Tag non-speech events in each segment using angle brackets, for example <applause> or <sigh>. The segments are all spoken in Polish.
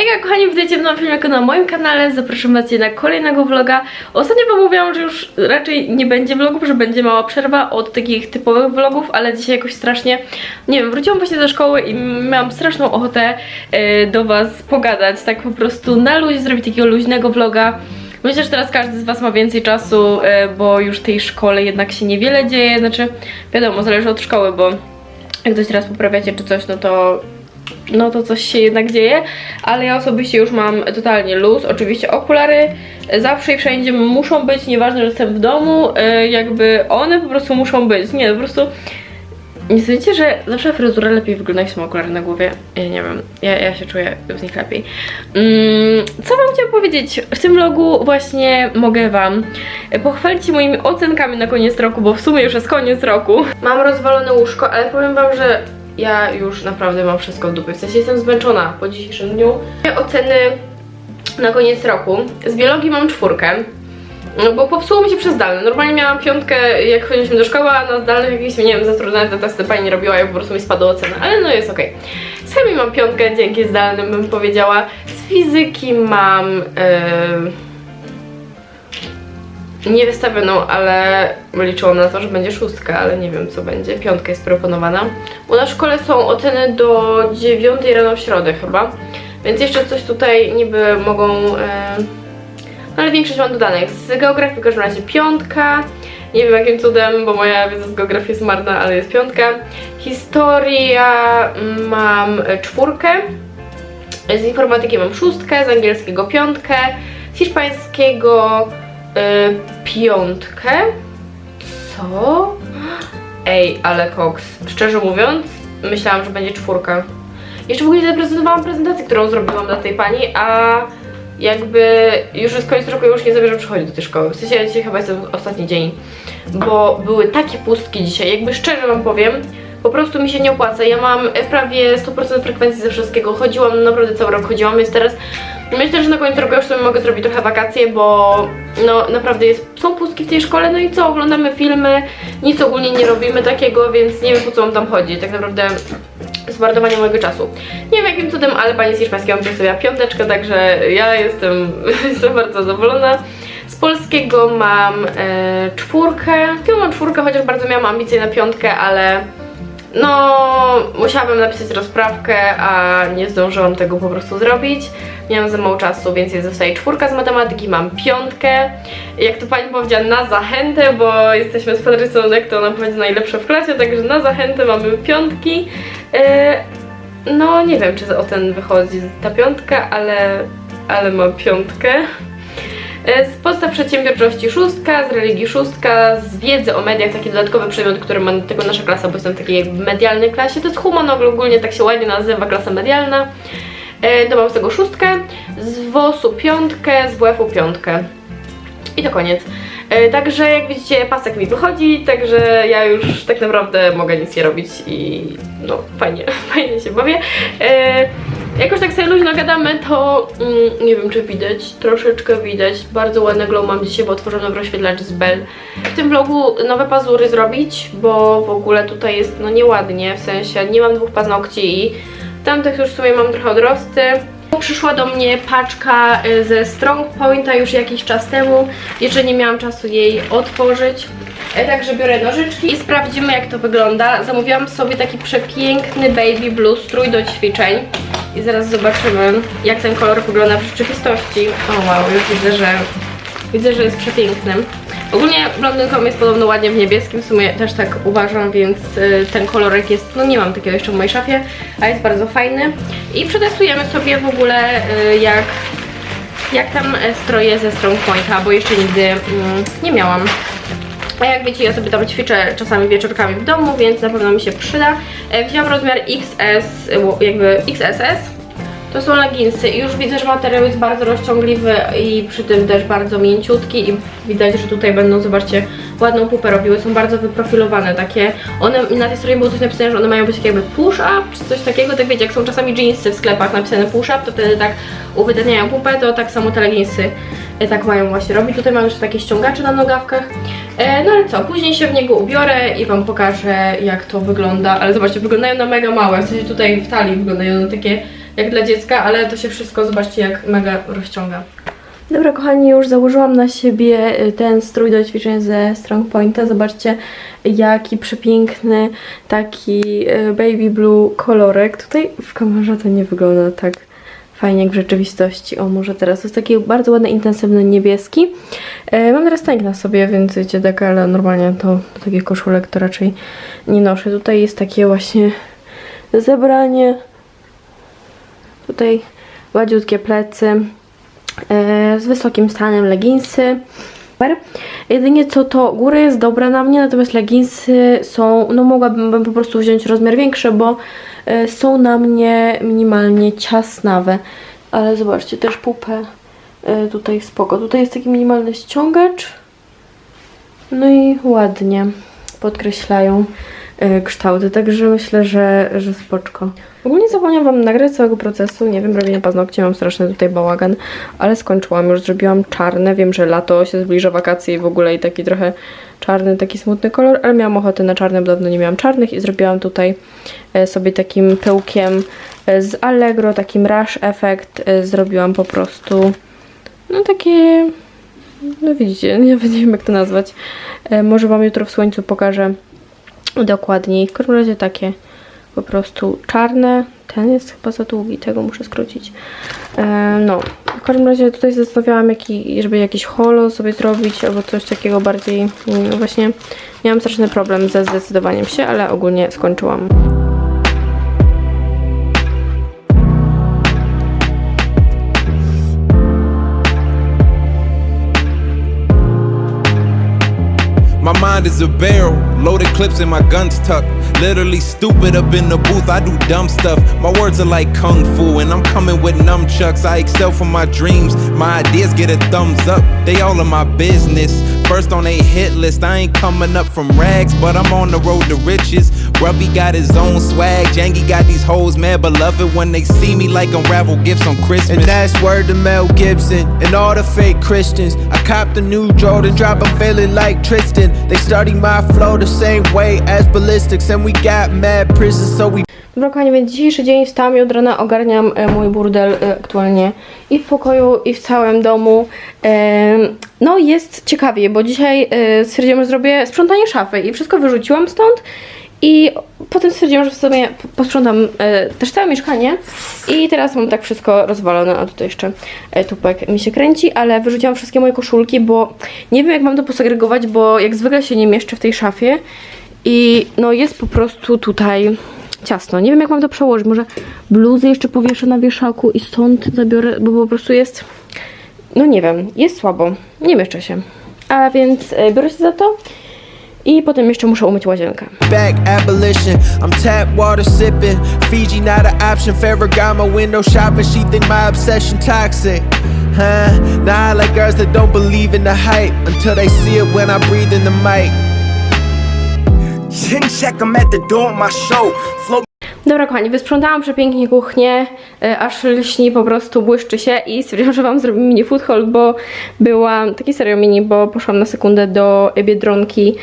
Hejka kochani, witajcie w nowym filmiku na moim kanale, zapraszam was na kolejnego vloga. Ostatnio wam mówiłam, że już raczej nie będzie vlogów, że będzie mała przerwa od takich typowych vlogów, ale dzisiaj jakoś strasznie, nie wiem, wróciłam właśnie ze szkoły i miałam straszną ochotę e, do was pogadać, tak po prostu na luzie, zrobić takiego luźnego vloga. Myślę, że teraz każdy z Was ma więcej czasu, e, bo już w tej szkole jednak się niewiele dzieje, znaczy wiadomo, zależy od szkoły, bo jak coś teraz poprawiacie czy coś, no to no to coś się jednak dzieje, ale ja osobiście już mam totalnie luz. Oczywiście okulary zawsze i wszędzie muszą być, nieważne, że jestem w domu, e, jakby one po prostu muszą być. Nie, po prostu nie sądzicie, że zawsze fryzura lepiej wygląda, jak są okulary na głowie? Ja nie wiem, ja, ja się czuję w nich lepiej. Mm, co wam chciałam powiedzieć? W tym vlogu właśnie mogę wam pochwalić się moimi ocenkami na koniec roku, bo w sumie już jest koniec roku. Mam rozwalone łóżko, ale powiem wam, że ja już naprawdę mam wszystko w dupie. W sensie jestem zmęczona po dzisiejszym dniu. Oceny na koniec roku. Z biologii mam czwórkę. No bo popsuło mi się przez zdalne. Normalnie miałam piątkę, jak chodziliśmy do szkoły, a na zdalnych jakieś, nie wiem, zatrudnione te testy pani robiła, jak po prostu mi spadła ocena. Ale no jest okej. Z chemii mam piątkę, dzięki zdalnym bym powiedziała. Z fizyki mam... Yy... Nie wystawioną, ale liczyłam na to, że będzie szóstka, ale nie wiem co będzie. Piątka jest proponowana. U nas w szkole są oceny do 9 rano w środę chyba, więc jeszcze coś tutaj niby mogą... E... No ale większość mam dodanych. Z geografii w każdym razie piątka. Nie wiem jakim cudem, bo moja wiedza z geografii jest marna, ale jest piątka. Historia mam e, czwórkę. Z informatyki mam szóstkę, z angielskiego piątkę, z hiszpańskiego piątkę. Co? Ej, ale koks. Szczerze mówiąc, myślałam, że będzie czwórka. Jeszcze w ogóle nie zaprezentowałam prezentację, którą zrobiłam dla tej pani, a jakby już jest koniec roku, już nie zamierzam przychodzić do tej szkoły. W sensie dzisiaj chyba jestem ostatni dzień, bo były takie pustki dzisiaj. Jakby szczerze wam powiem, po prostu mi się nie opłaca. Ja mam prawie 100% frekwencji ze wszystkiego. Chodziłam, naprawdę cały rok chodziłam, więc teraz myślę, że na koniec roku już sobie mogę zrobić trochę wakacje, bo no naprawdę jest, są pustki w tej szkole, no i co, oglądamy filmy, nic ogólnie nie robimy takiego, więc nie wiem po co mam tam chodzić. Tak naprawdę zmarnowanie mojego czasu. Nie wiem jakim cudem, ale pani z hiszpańskiego przedstawia piąteczkę, także ja jestem, <laughs> jestem bardzo zadowolona. Z polskiego mam e, czwórkę. Ja mam czwórkę, chociaż bardzo miałam ambicje na piątkę, ale no, musiałabym napisać rozprawkę, a nie zdążyłam tego po prostu zrobić. Miałam za mało czasu, więc jest zostaje czwórka z matematyki, mam piątkę. Jak to pani powiedziała, na zachętę, bo jesteśmy z Patrycją, to ona powiedziała, najlepsze w klasie, także na zachętę mamy piątki. E, no, nie wiem, czy o ten wychodzi ta piątka, ale, ale mam piątkę. E, Z podstaw przedsiębiorczości szóstka, z religii szóstka, z wiedzy o mediach taki dodatkowy przedmiot, który ma tylko nasza klasa, bo jestem w takiej medialnej klasie. To jest human, ogólnie tak się ładnie nazywa, klasa medialna. E, To mam z tego szóstkę, z WOS-u piątkę, z WF-u piątkę. I to koniec. E, Także jak widzicie pasek mi wychodzi, także ja już tak naprawdę mogę nic nie robić i no fajnie, <laughs> fajnie się bawię. Jakoś tak sobie luźno gadamy, to mm, nie wiem czy widać, troszeczkę widać. Bardzo ładny glow mam dzisiaj, bo otworzyłam nowy rozświetlacz z Bell. W tym vlogu nowe pazury zrobić, bo w ogóle tutaj jest no nieładnie, w sensie nie mam dwóch paznokci i tamtych już w sumie mam trochę odrosty. Przyszła do mnie paczka y, ze Strong Pointa już jakiś czas temu. Jeszcze nie miałam czasu jej otworzyć. E, Także biorę nożyczki i sprawdzimy jak to wygląda. Zamówiłam sobie taki przepiękny baby blue strój do ćwiczeń. I zaraz zobaczymy jak ten kolor wygląda w rzeczywistości. O wow, już widzę, że widzę, że jest przepięknym. Ogólnie blondynką jest podobno ładnie w niebieskim, w sumie też tak uważam, więc y, ten kolorek jest, no nie mam takiego jeszcze w mojej szafie, a jest bardzo fajny. I przetestujemy sobie w ogóle y, jak, jak tam e, stroje ze Strong Pointa, bo jeszcze nigdy mm, nie miałam. A jak wiecie, ja sobie tam ćwiczę czasami wieczorkami w domu, więc na pewno mi się przyda. E, Wziąłam rozmiar XS, jakby XSS. To są leginsy i już widzę, że materiał jest bardzo rozciągliwy i przy tym też bardzo mięciutki i widać, że tutaj będą, zobaczcie, ładną pupę robiły, są bardzo wyprofilowane takie. One, na tej stronie było coś napisane, że one mają być takie jakby push up, czy coś takiego, tak wiecie, jak są czasami jeansy w sklepach napisane push up, to wtedy tak uwydatniają pupę, to tak samo te leginsy e, tak mają właśnie robić. Tutaj mam jeszcze takie ściągacze na nogawkach. E, no ale co, później się w niego ubiorę i Wam pokażę jak to wygląda, ale zobaczcie, wyglądają na mega małe, w sensie tutaj w talii wyglądają na takie jak dla dziecka, ale to się wszystko, zobaczcie, jak mega rozciąga. Dobra, kochani, już założyłam na siebie y, ten strój do ćwiczeń ze Strong Pointa. Zobaczcie, jaki przepiękny, taki y, baby blue kolorek. Tutaj w kamerze to nie wygląda tak fajnie jak w rzeczywistości. O, może teraz to jest taki bardzo ładny, intensywny niebieski. E, mam teraz tańk na sobie, więc wiecie, tak, ale normalnie to do takich koszulek to raczej nie noszę. Tutaj jest takie właśnie zebranie. Tutaj gładziutkie plecy e, z wysokim stanem leginsy. Jedynie co to góra jest dobra na mnie, natomiast leginsy są, no mogłabym bym po prostu wziąć rozmiar większy, bo są na mnie minimalnie ciasnawe. Ale zobaczcie, też pupę e, tutaj spoko. Tutaj jest taki minimalny ściągacz. No i ładnie podkreślają e, kształty, także myślę, że, że spoczko. Ogólnie zapomniałam Wam nagrać całego procesu, nie wiem, robienie paznokcie, mam straszny tutaj bałagan, ale skończyłam, już zrobiłam czarne, wiem, że lato się zbliża, wakacje i w ogóle i taki trochę czarny, taki smutny kolor, ale miałam ochotę na czarne, bo dawno nie miałam czarnych i zrobiłam tutaj e, sobie takim pyłkiem e, z Allegro, takim rush efekt, e, zrobiłam po prostu no takie no widzicie, <laughs> nie, wiem jak to nazwać. Może Wam jutro w słońcu pokażę dokładniej. W każdym razie takie po prostu czarne. Ten jest chyba za długi, tego muszę skrócić. E, no, w każdym razie tutaj zastanawiałam, jaki, żeby jakiś holo sobie zrobić, albo coś takiego bardziej. No właśnie, miałam straszny problem ze zdecydowaniem się, ale ogólnie skończyłam. My mind is a barrel, loaded clips and my guns tucked. Literally stupid up in the booth, I do dumb stuff. My words are like kung fu, and I'm coming with nunchucks. I excel for my dreams, my ideas get a thumbs up. They all of my business. First on a hit list, I ain't coming up from rags, but I'm on the road to riches. Ruffy got his own swag, Jangy got these hoes mad, but love it when they see me like unravel gifts on Christmas. And that's word to Mel Gibson and all the fake Christians. I copped the new Jordan drop, I'm feeling like Tristan. They study my flow the same way as ballistics, and we got mad prisons, so we Dobra, kochani, więc dzisiejszy dzień wstałam i od rana ogarniam e, mój burdel e, aktualnie i w pokoju, i w całym domu. E, no jest ciekawie, bo dzisiaj e, stwierdziłam, że zrobię sprzątanie szafy i wszystko wyrzuciłam stąd i potem stwierdziłam, że w sumie posprzątam e, też całe mieszkanie i teraz mam tak wszystko rozwalone, a tutaj jeszcze e, tupek mi się kręci, ale wyrzuciłam wszystkie moje koszulki, bo nie wiem jak mam to posegregować, bo jak zwykle się nie mieszczę w tej szafie i no jest po prostu tutaj ciasno. Nie wiem jak mam to przełożyć. Może bluzy jeszcze powieszę na wieszaku i stąd zabiorę, bo po prostu jest no nie wiem, jest słabo. Nie mieszczę się. A więc e, biorę się za to i potem jeszcze muszę umyć łazienkę. back abolition. I'm tap water sipping, Fiji not an option. Ferragamo window shopping, she think my obsession toxic. Huh? Nah, I like girls that don't believe in the hype until they see it when I breathe in the mic. Chin check, I'm at the door of my show. Flow Dobra, kochani, wysprzątałam przepięknie kuchnię, e, aż lśni po prostu, błyszczy się i stwierdziłam, <laughs> że Wam zrobię mini food haul, bo byłam, taki serio mini, bo poszłam na sekundę do Biedronki,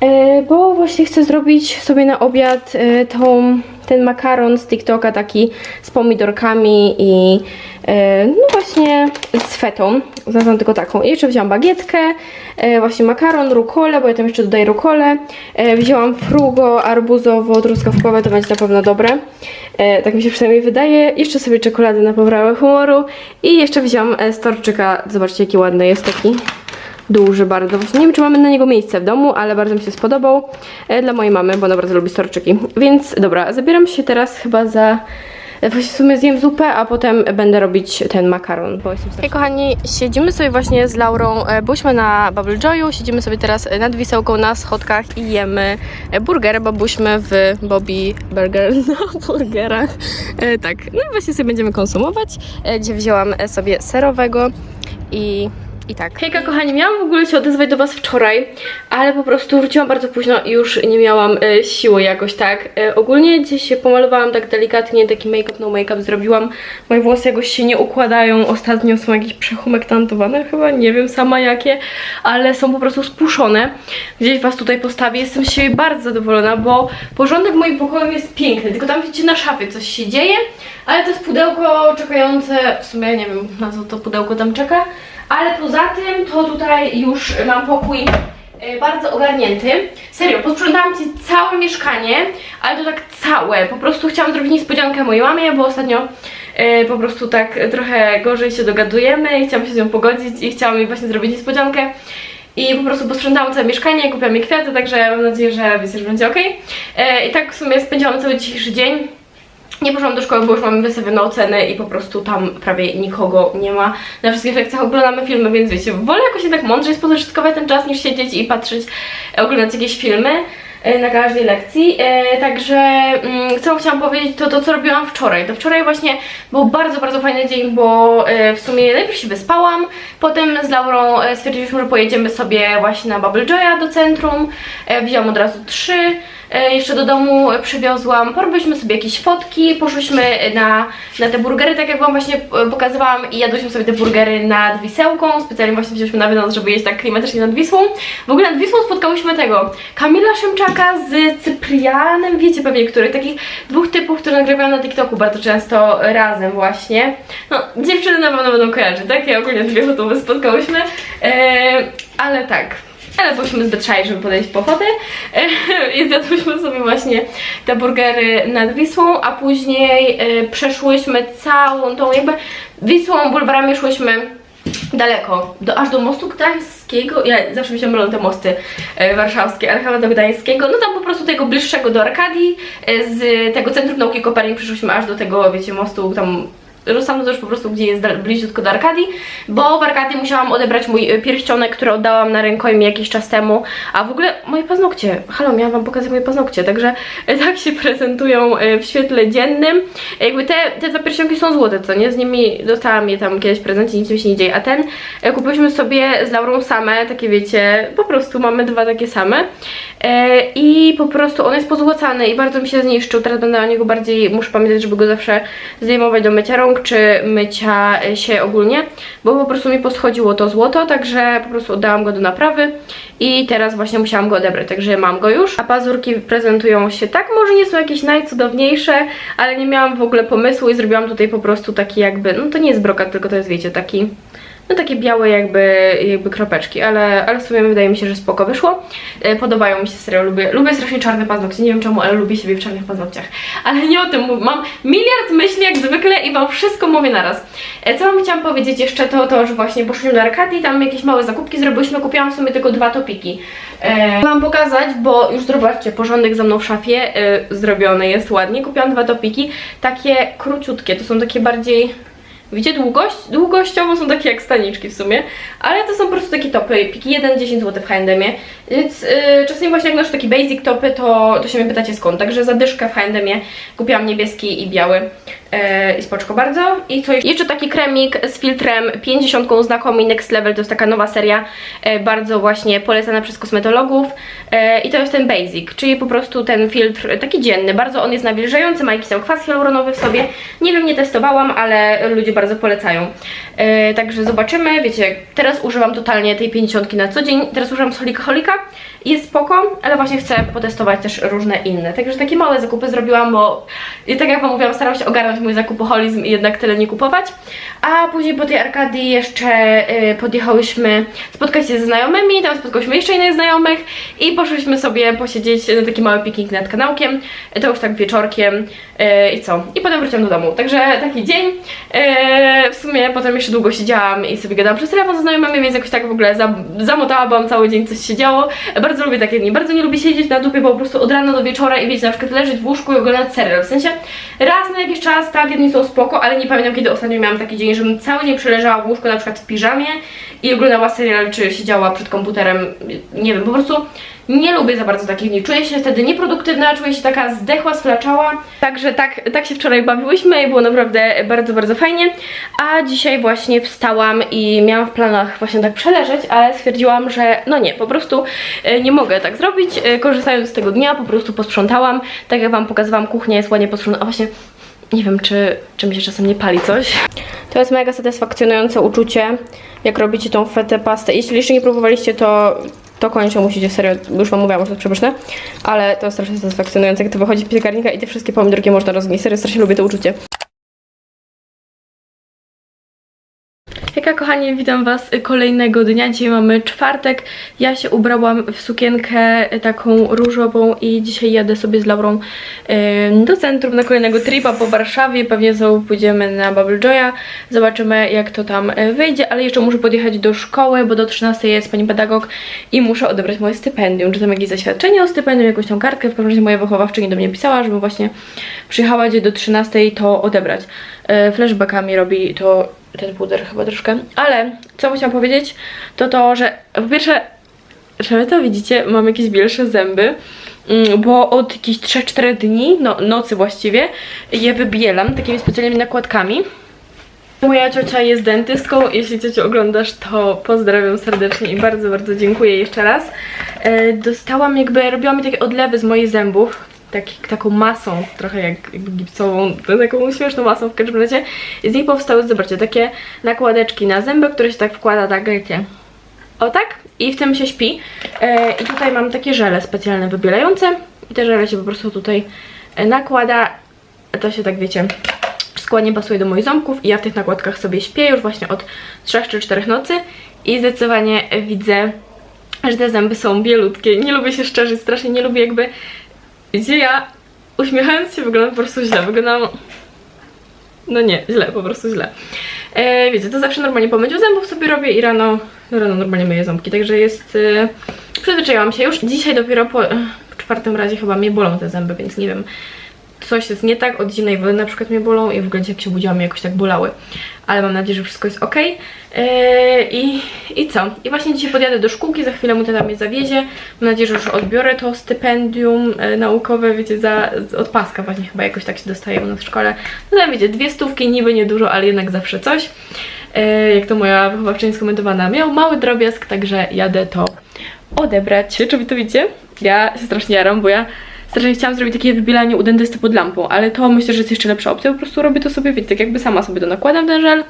e, bo właśnie chcę zrobić sobie na obiad e, tą, ten makaron z TikToka, taki z pomidorkami i e, no właśnie z fetą, znalazłam tylko taką. I jeszcze wzięłam bagietkę, e, właśnie makaron, rukolę, bo ja tam jeszcze dodaję rukolę. E, wzięłam frugo arbuzowo-truskawkowe, to będzie na pewno dobre. Tak mi się przynajmniej wydaje. Jeszcze sobie czekoladę na poprawę humoru i jeszcze wzięłam e, z torczyka, zobaczcie jaki ładny jest taki. Duży bardzo. Właśnie nie wiem, czy mamy na niego miejsce w domu, ale bardzo mi się spodobał. E, dla mojej mamy, bo ona bardzo lubi storczyki. Więc dobra, zabieram się teraz chyba za... e, Właśnie w sumie zjem zupę, a potem będę robić ten makaron, bo jestem Hej kochani, siedzimy sobie właśnie z Laurą, e, byliśmy na Bubble Joyu, siedzimy sobie teraz nad wisełką na schodkach i jemy burgery, bo byliśmy w Bobby Burger <laughs> na burgerach. Tak, no i właśnie sobie będziemy konsumować. Gdzie wzięłam sobie serowego i I tak. Hejka kochani, miałam w ogóle się odezwać do was wczoraj, ale po prostu wróciłam bardzo późno i już nie miałam e, siły jakoś tak. E, ogólnie gdzieś się pomalowałam tak delikatnie, taki make-up, no make-up zrobiłam. Moje włosy jakoś się nie układają, ostatnio są jakieś przehumektantowane chyba, nie wiem sama jakie, ale są po prostu spuszczone. Gdzieś was tutaj postawię, jestem z siebie bardzo zadowolona, bo porządek moim pokoju jest piękny, tylko tam widzicie na szafie coś się dzieje, ale to jest pudełko czekające, w sumie nie wiem na co to pudełko tam czeka, ale poza tym to tutaj już mam pokój e, bardzo ogarnięty. Serio, posprzątałam Ci całe mieszkanie, ale to tak całe. Po prostu chciałam zrobić niespodziankę mojej mamie, bo ostatnio e, po prostu tak trochę gorzej się dogadujemy i chciałam się z nią pogodzić i chciałam jej właśnie zrobić niespodziankę. I po prostu posprzątałam całe mieszkanie, kupiłam jej kwiaty, także mam nadzieję, że wiecie, że będzie ok. E, I tak w sumie spędziłam cały dzisiejszy dzień. Nie poszłam do szkoły, bo już mamy wystawione oceny i po prostu tam prawie nikogo nie ma. Na wszystkich lekcjach oglądamy filmy, więc wiecie, wolę jakoś jednak mądrzej spożytkować ten czas niż siedzieć i patrzeć, oglądać jakieś filmy na każdej lekcji. E, także mm, co chciałam powiedzieć, to to co robiłam wczoraj. To wczoraj właśnie był bardzo, bardzo fajny dzień, bo e, w sumie najpierw się wyspałam, potem z Laurą e, stwierdziliśmy, że pojedziemy sobie właśnie na Bubble Joya do centrum. E, wziąłam od razu trzy. E, jeszcze do domu przywiozłam, porobiliśmy sobie jakieś fotki, poszłyśmy na, na te burgery, tak jak Wam właśnie e, pokazywałam i jadłyśmy sobie te burgery nad Wisełką, specjalnie właśnie wzięliśmy na wynos, żeby jeść tak klimatycznie nad Wisłą. W ogóle nad Wisłą spotkałyśmy tego Kamila Szymczaka z Cyprianem, wiecie pewnie, który, takich dwóch typów, które nagrywają na TikToku bardzo często razem właśnie. No, dziewczyny na pewno będą kojarzyć, tak? Ja ogólnie dwie osoby spotkałyśmy, e, ale tak. Ale byliśmy zbyt żeby podejść po fotę <laughs> i zjadłyśmy sobie właśnie te burgery nad Wisłą, a później e, przeszłyśmy całą tą jakby Wisłą, bulwarami szłyśmy daleko, do, aż do mostu gdańskiego, ja zawsze mi się mylą te mosty e, warszawskie, ale chyba do gdańskiego, no tam po prostu tego bliższego do Arkadii, e, z tego Centrum Nauki Kopernik przyszłyśmy aż do tego, wiecie, mostu tam Rozsam to już po prostu, gdzie jest bliziutko do Arkadii, bo w Arkadii musiałam odebrać mój y, pierścionek, który oddałam na rękojmie jakiś czas temu, a w ogóle moje paznokcie, halo, miałam wam pokazać moje paznokcie, także y, tak się <laughs> prezentują y, w świetle dziennym. Jakby te, te dwa pierścionki są złote, co nie? Z nimi dostałam je tam kiedyś w prezencie, nic mi się nie dzieje, a ten kupiłyśmy sobie z Laurą same, takie wiecie, po prostu mamy dwa takie same E, i po prostu on jest pozłocany i bardzo mi się zniszczył, teraz będę o niego bardziej, muszę pamiętać, żeby go zawsze zdejmować do mycia rąk, czy mycia się ogólnie, bo po prostu mi poschodziło to złoto, także po prostu oddałam go do naprawy i teraz właśnie musiałam go odebrać, także mam go już, a pazurki prezentują się tak, może nie są jakieś najcudowniejsze, ale nie miałam w ogóle pomysłu i zrobiłam tutaj po prostu taki jakby, no to nie jest brokat, tylko to jest wiecie, taki no takie białe jakby, jakby kropeczki, ale, ale w sumie wydaje mi się, że spoko wyszło. E, podobają mi się serio, lubię, lubię strasznie czarne paznokcie, nie wiem czemu, ale lubię siebie w czarnych paznokciach. Ale nie o tym mówię, mam miliard myśli jak zwykle i wam wszystko mówię naraz. E, co wam chciałam powiedzieć jeszcze to, to że właśnie poszliśmy do Arkadii, tam jakieś małe zakupki zrobiłyśmy, kupiłam w sumie tylko dwa topiki. E, wam pokazać, bo już zobaczcie, porządek za mną w szafie e, zrobiony jest ładnie. Kupiłam dwa topiki, takie króciutkie, to są takie bardziej Widzicie, długość? Długościowo są takie jak staniczki w sumie, ale to są po prostu takie topy, piki 1-10 zł w H&M-ie, więc yy, czasami właśnie jak noszę taki basic topy, to, to się mnie pytacie skąd, także za dyszkę w H&M-ie kupiłam niebieski i biały yy, i spoczko bardzo. I co jeszcze? Taki kremik z filtrem 50 znakomy Next Level, to jest taka nowa seria, yy, bardzo właśnie polecana przez kosmetologów yy, i to jest ten basic, czyli po prostu ten filtr taki dzienny, bardzo on jest nawilżający, ma jakiś tam kwas hialuronowy w sobie, nie wiem, nie testowałam, ale ludzie bardzo polecają. E, także zobaczymy, wiecie, teraz używam totalnie tej 50 na co dzień, teraz używam solika holika jest spoko, ale właśnie chcę potestować też różne inne. Także takie małe zakupy zrobiłam, bo i tak jak wam mówiłam, staram się ogarnąć mój zakupoholizm i jednak tyle nie kupować. A później po tej Arkadii jeszcze e, podjechałyśmy spotkać się ze znajomymi, tam spotkałyśmy jeszcze innych znajomych i poszłyśmy sobie posiedzieć na taki mały piknik nad kanałkiem, to już tak wieczorkiem e, i co? I potem wróciłam do domu, także taki dzień. E, w sumie potem jeszcze długo siedziałam i sobie gadałam przez telefon ze znajomymi, więc jakoś tak w ogóle za, zamotałam cały dzień, coś się działo. Lubię takie dni, bardzo nie lubię siedzieć na dupie, po prostu od rana do wieczora i wiecie, na przykład leżeć w łóżku i oglądać serial. W sensie raz na jakiś czas, tak, jedni są spoko, ale nie pamiętam kiedy ostatnio miałam taki dzień, żebym cały dzień przeleżała w łóżku, na przykład w piżamie i oglądała serial, czy siedziała przed komputerem, nie wiem, po prostu Nie lubię za bardzo takich dni. Czuję się wtedy nieproduktywna, czuję się taka zdechła, sflaczała. Także tak, tak się wczoraj bawiłyśmy i było naprawdę bardzo, bardzo fajnie. A dzisiaj właśnie wstałam i miałam w planach właśnie tak przeleżeć, ale stwierdziłam, że no nie, po prostu e, nie mogę tak zrobić. E, Korzystając z tego dnia, po prostu posprzątałam. Tak jak Wam pokazywałam, kuchnia jest ładnie posprzątana. A właśnie nie wiem, czy, czy mi się czasem nie pali coś. To jest mega satysfakcjonujące uczucie, jak robicie tą fetę pastę. Jeśli jeszcze nie próbowaliście, to, to koniecznie musicie, serio, już wam mówiłam, że to jest przepyszne, ale to jest strasznie satysfakcjonujące, to wychodzi z piekarnika i te wszystkie pomidorki można rozgnieść. Serio, strasznie lubię to uczucie. Hejka kochani, witam was kolejnego dnia. Dzisiaj mamy czwartek. Ja się ubrałam w sukienkę taką różową i dzisiaj jadę sobie z Laurą do centrum na kolejnego tripa po Warszawie. Pewnie znowu pójdziemy na Bubble Joya. Zobaczymy jak to tam e, wyjdzie, ale jeszcze muszę podjechać do szkoły, bo do 13 jest pani pedagog i muszę odebrać moje stypendium. Czy tam jakieś zaświadczenie o stypendium, jakąś tą kartkę. W każdym razie moja wychowawczyni do mnie pisała, żebym właśnie przyjechała gdzie do 13 to odebrać. E, Flashbackami robi to ten puder chyba troszkę. Ale co chciałam powiedzieć, to to, że po pierwsze, że wy to widzicie, mam jakieś bielsze zęby, mm, bo od jakichś 3-4 dni, no nocy właściwie, je wybielam takimi specjalnymi nakładkami. Moja ciocia jest dentystką, jeśli ciociu oglądasz, to pozdrawiam serdecznie i bardzo, bardzo dziękuję jeszcze raz. E, dostałam jakby, robiła mi takie odlewy z moich zębów, tak, taką masą, trochę jak, gipsową, taką śmieszną masą w każdym razie. I z nich powstały, zobaczcie, takie nakładeczki na zęby, które się tak wkłada, tak wiecie, o tak, i w tym się śpi. E, I tutaj mam takie żele specjalne wybielające i te żele się po prostu tutaj e, nakłada, to się tak wiecie, wszystko ładnie pasuje do moich ząbków i ja w tych nakładkach sobie śpię już właśnie od 3 czy 4 nocy i zdecydowanie widzę, że te zęby są bielutkie. Nie lubię się szczerzyć, strasznie nie lubię jakby, gdzie ja uśmiechając się wyglądam po prostu źle, wyglądam no nie, źle, po prostu źle. E, wiecie, to zawsze normalnie po myciu zębów sobie robię i rano, rano normalnie myję ząbki, także jest... E, przyzwyczaiłam się już. Dzisiaj dopiero po, w czwartym razie chyba mnie bolą te zęby, więc nie wiem, coś jest nie tak. Od zimnej wody na przykład mnie bolą i w ogóle jak się budziłam mnie jakoś tak bolały. Ale mam nadzieję, że wszystko jest ok. E, i, I co? I właśnie dzisiaj podjadę do szkółki, za chwilę mu tata mnie zawiezie. Mam nadzieję, że już odbiorę to stypendium e, naukowe, wiecie, za, od paska właśnie chyba jakoś tak się dostaje u nas w szkole. No tam wiecie, dwie stówki, niby niedużo, ale jednak zawsze coś. E, jak to moja wychowawczyni skomentowana, miał mały drobiazg, także jadę to odebrać. Czy to widzicie? Ja się strasznie jaram, bo ja strasznie chciałam zrobić takie wybielanie u dentysty pod lampą, ale to myślę, że jest jeszcze lepsza opcja. Po prostu robię to sobie, wiecie, tak jakby sama sobie to nakładam ten żel.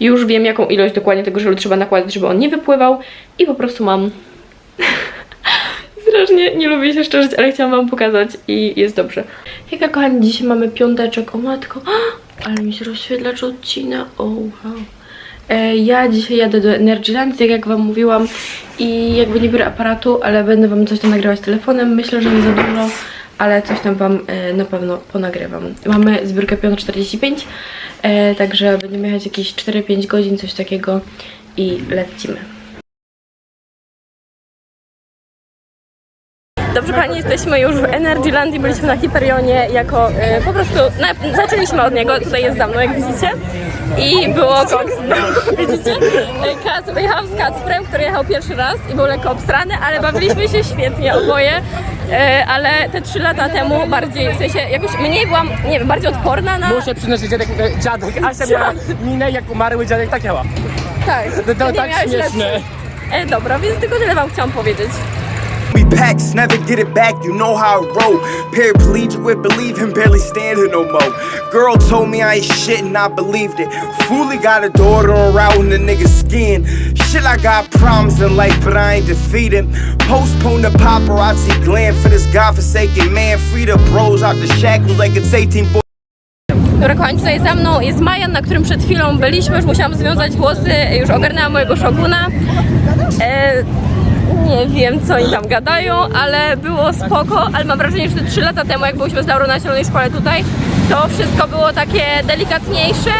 Już wiem, jaką ilość dokładnie tego żelu trzeba nakładać, żeby on nie wypływał i po prostu mam <laughs> Strasznie nie lubię się szczerzyć, ale chciałam wam pokazać i jest dobrze. Jaka kochani, dzisiaj mamy piąteczek, o matko, <gasps> ale mi się rozświetlacz odcina, o wow. E, ja dzisiaj jadę do Energyland, tak jak wam mówiłam i jakby nie biorę aparatu, ale będę wam coś tam nagrywać telefonem, myślę, że nie za dużo, ale coś tam wam e, na pewno ponagrywam. Mamy zbiórkę 5.45, e, także będziemy jechać jakieś 4-5 godzin, coś takiego i lecimy. Dobrze kochani, jesteśmy już w Energyland i byliśmy na Hiperionie jako e, po prostu, na, zaczęliśmy od niego, tutaj jest za mną jak widzicie i było koks, widzicie? Kac, wyjechałam z Kacprem, który jechał pierwszy raz i był lekko obstrany, ale bawiliśmy się świetnie oboje, e, ale te trzy lata temu bardziej, w sensie jakoś mniej byłam, nie wiem, bardziej odporna na... Muszę przyznać, że dziadek, e, dziadek Asia miała minę jak umarły dziadek tak miała. Tak, To, to tak śmieszne. E, dobra, więc tylko tyle wam chciałam powiedzieć. We packs, never get it back, you know how I roll. Paraplegic with belief and barely standing no more. Girl told me I ain't shit and I believed it. Fully got a daughter around the nigga's skin. Shit, I got problems in life, but I ain't defeated. Postpone the paparazzi glam for this godforsaken man. Free the bros out the shackles like it's 18. Dobra, kochani, tutaj za mną jest Majan, na którym przed chwilą byliśmy, już musiałam związać włosy, już ogarnęłam mojego szoguna. E, nie wiem, co oni tam gadają, ale było spoko, ale mam wrażenie, że te 3 lata temu, jak byliśmy z Laurą na zielonej szkole tutaj, to wszystko było takie delikatniejsze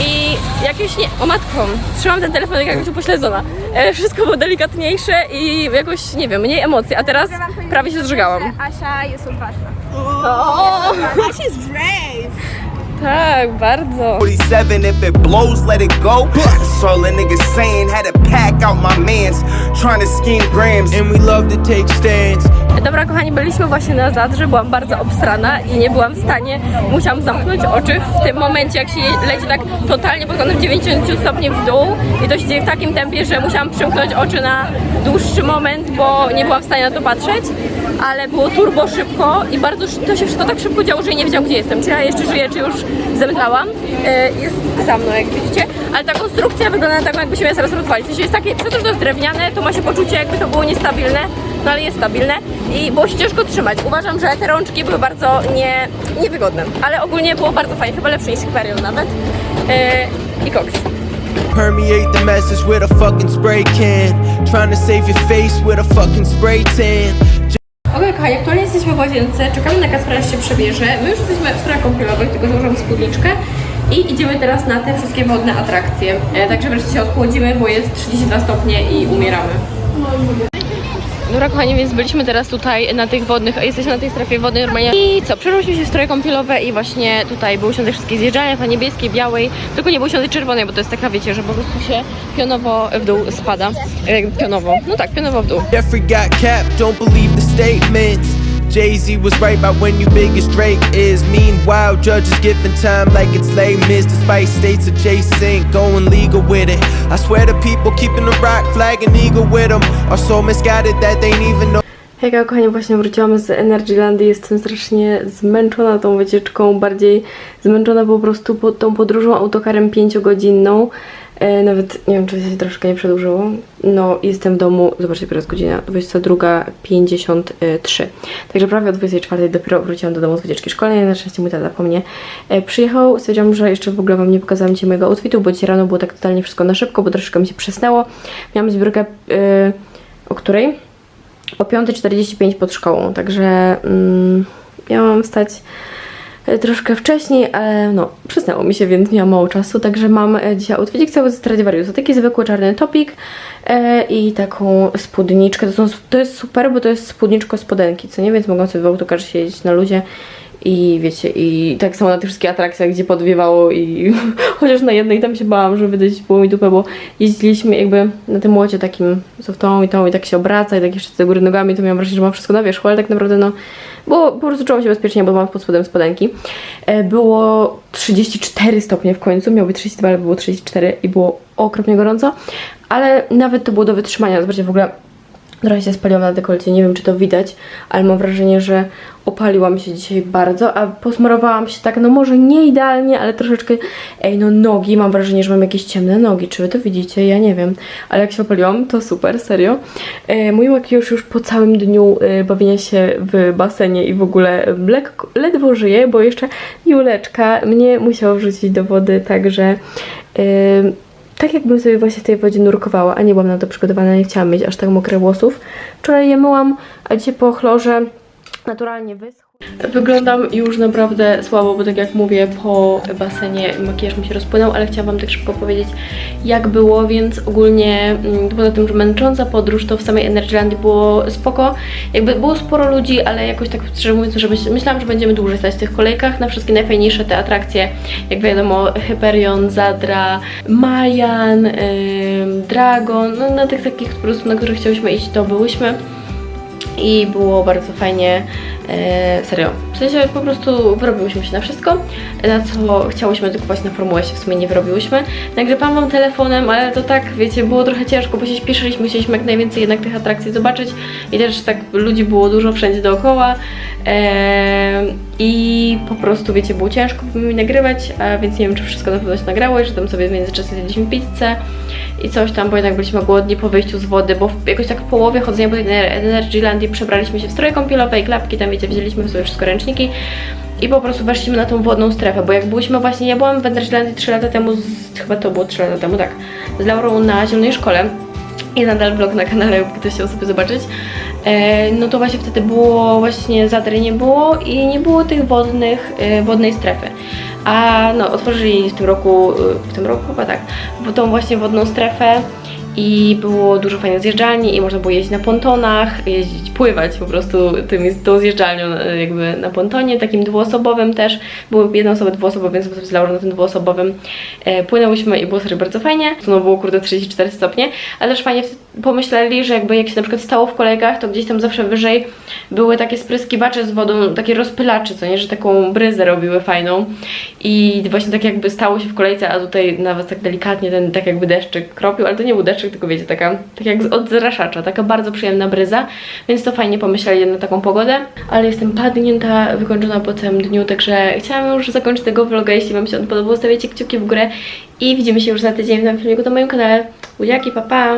i jakieś nie... O matką, trzymam ten telefon jak jakbyś upośledzona. E, wszystko było delikatniejsze i jakoś, nie wiem, mniej emocji, a teraz prawie się zżygałam. Asia jest odważna. O! Asia jest brave. Tak, bardzo. 47, if it blows, let it go. That's all a nigga saying. Had to pack out my mans, trying to scheme grams. And we love to take stands. Dobra, kochani, byliśmy właśnie na Zadrze, byłam bardzo obstrana i nie byłam w stanie, musiałam zamknąć oczy w tym momencie, jak się je- leci tak totalnie pod kątem 90 stopni w dół i to się dzieje w takim tempie, że musiałam przymknąć oczy na dłuższy moment, bo nie byłam w stanie na to patrzeć, ale było turbo szybko i bardzo to się wszystko tak szybko działo, że ja nie wiedziałam, gdzie jestem, czy ja jeszcze żyję, czy już zemdlałam. E, Jest za mną, jak widzicie, ale ta konstrukcja wygląda tak, jakby się zaraz rozwalić. W sensie jest takie, przez to, że to jest drewniane, to ma się poczucie, jakby to było niestabilne, no ale jest stabilne i było się ciężko trzymać. Uważam, że te rączki były bardzo nie, niewygodne, ale ogólnie było bardzo fajnie, chyba lepsze niż Hyperion nawet. Yy, I koks. Permeate the message with a fucking spray can. Trying to save your face with a fucking spray tan. Okej, kochani, aktualnie jesteśmy w łazience, czekamy na Kaspera, się przebierze. My już jesteśmy w strojach kąpielowych, tylko założyłam spódniczkę i idziemy teraz na te wszystkie wodne atrakcje. E, także wreszcie się odchłodzimy, bo jest 32 stopnie i umieramy. Dobra kochani, więc byliśmy teraz tutaj na tych wodnych, jesteśmy na tej strefie wodnej normalnie. I co, przebraliśmy się w stroje kąpielowe i właśnie tutaj były te wszystkie zjeżdżania, ta niebieskiej, białej, tylko nie było tej czerwonej, bo to jest taka, wiecie, że po prostu się pionowo w dół spada. E, pionowo, no tak, pionowo w dół. Jay Z was right about when you biggest Drake is. Meanwhile, judges giving time like it's lame miss. Despite states adjacent, going legal with it. I swear the people keeping the rock flag and eagle with them are so misguided that they ain't even know. Hejka, kochani, właśnie wróciłam z Energylandii. Jestem strasznie zmęczona tą wycieczką, bardziej zmęczona po prostu pod tą podróżą autokarem pięciogodzinną. E, nawet nie wiem, czy się troszkę nie przedłużyło. No, jestem w domu, zobaczcie, teraz godzina 22.53. Także prawie o 24.00 dopiero wróciłam do domu z wycieczki szkolnej. Na szczęście mój tata po mnie e, przyjechał. Stwierdziłam, że jeszcze w ogóle Wam nie pokazałam Ci mojego outfitu, bo dzisiaj rano było tak totalnie wszystko na szybko, bo troszeczkę mi się przesnęło. Miałam zbiórkę, e, o której? O 5.45 pod szkołą, także mm, miałam wstać e, troszkę wcześniej, ale no, przysnęło mi się, więc miałam mało czasu, także mam e, dzisiaj outfitik cały ze Stradivariusa, taki zwykły czarny topik e, i taką spódniczkę, to, są, to jest super, bo to jest spódniczko spodenki, co nie, więc mogą sobie w autokarze siedzieć na ludzie i wiecie, i tak samo na tych wszystkich atrakcjach, gdzie podwiewało i <laughs> chociaż na jednej tam się bałam, że wydać było mi dupę, bo jeździliśmy jakby na tym łocie takim, co w tą i tą i tak się obraca i tak jeszcze do góry nogami, to miałam wrażenie, że mam wszystko na wierzchu, ale tak naprawdę no, było, po prostu czułam się bezpiecznie, bo mam pod spodem spodenki. E, Było 34 stopnie w końcu, miało być 32, ale było 34 i było okropnie gorąco, ale nawet to było do wytrzymania, zobaczcie w ogóle Trochę się spaliłam na dekolcie, nie wiem czy to widać, ale mam wrażenie, że opaliłam się dzisiaj bardzo, a posmarowałam się tak, no może nie idealnie, ale troszeczkę, ej no nogi, mam wrażenie, że mam jakieś ciemne nogi, czy wy to widzicie? Ja nie wiem, ale jak się opaliłam, to super, serio. E, mój makijaż już po całym dniu e, bawienia się w basenie i w ogóle lekko, ledwo żyje, bo jeszcze Juleczka mnie musiała wrzucić do wody, także... E, tak jakbym sobie właśnie w tej wodzie nurkowała, a nie byłam na to przygotowana, nie chciałam mieć aż tak mokrych włosów. Wczoraj je myłam, a dzisiaj po chlorze naturalnie wyschł. Wyglądam już naprawdę słabo, bo tak jak mówię, po basenie makijaż mi się rozpłynął, ale chciałam Wam tak szybko powiedzieć, jak było, więc ogólnie mm, poza tym, że męcząca podróż, to w samej Energylandii było spoko. Jakby było sporo ludzi, ale jakoś tak szczerze mówiąc, że myśl, myślałam, że będziemy dłużej stać w tych kolejkach na wszystkie najfajniejsze te atrakcje, jak wiadomo, Hyperion, Zadra, Mayan, Dragon, no na tych takich po prostu, na których chciałyśmy iść, to byłyśmy i było bardzo fajnie, e, serio. W sensie po prostu wyrobiłyśmy się na wszystko, na co chciałyśmy kupować na formułę się w sumie nie wyrobiłyśmy. Nagrywałam wam telefonem, ale to tak, wiecie, było trochę ciężko, bo się śpieszyliśmy, chcieliśmy jak najwięcej jednak tych atrakcji zobaczyć i też tak ludzi było dużo wszędzie dookoła i po prostu, wiecie, było ciężko mi nagrywać, więc nie wiem, czy wszystko na pewno się nagrało, że tam sobie w międzyczasie zjedliśmy pizzę i coś tam, bo jednak byliśmy głodni po wyjściu z wody, bo jakoś tak w połowie chodzenia po tej Energylandii przebraliśmy się w stroje kąpielowe i klapki, tam wiecie, wzięliśmy sobie wszystko ręczniki i po prostu weszliśmy na tą wodną strefę, bo jak byliśmy właśnie, ja byłam w Energylandii 3 lata temu, z, chyba to było 3 lata temu, tak, z Laurą na Zielonej Szkole, i nadal vlog na kanale, jakby ktoś chciał sobie zobaczyć. E, no to właśnie wtedy było właśnie Zadry nie było i nie było tych wodnych, e, wodnej strefy. A no, otworzyli w tym roku, e, w tym roku chyba tak, bo tą właśnie wodną strefę i było dużo fajnych zjeżdżalni i można było jeździć na pontonach, jeździć, pływać po prostu tym tą zjeżdżalnią e, jakby na pontonie, takim dwuosobowym też. Były jedne osoby dwuosobowe, więc z Laurą na tym dwuosobowym e, płynęłyśmy i było serio bardzo fajnie. No było kurde 34 stopnie, ale też fajnie pomyśleli, że jakby jak się na przykład stało w kolejkach, to gdzieś tam zawsze wyżej były takie spryskiwacze z wodą, takie rozpylacze, co nie, że taką bryzę robiły fajną i właśnie tak jakby stało się w kolejce, a tutaj nawet tak delikatnie ten tak jakby deszczyk kropił, ale to nie był deszczyk, tylko wiecie, taka tak jak z odzraszacza, taka bardzo przyjemna bryza, więc to fajnie pomyśleli na taką pogodę, ale jestem padnięta, wykończona po całym dniu, także chciałam już zakończyć tego vloga, jeśli Wam się on podobał, stawiajcie kciuki w górę i widzimy się już za tydzień w nowym filmiku na moim kanale. Buziaki, pa pa!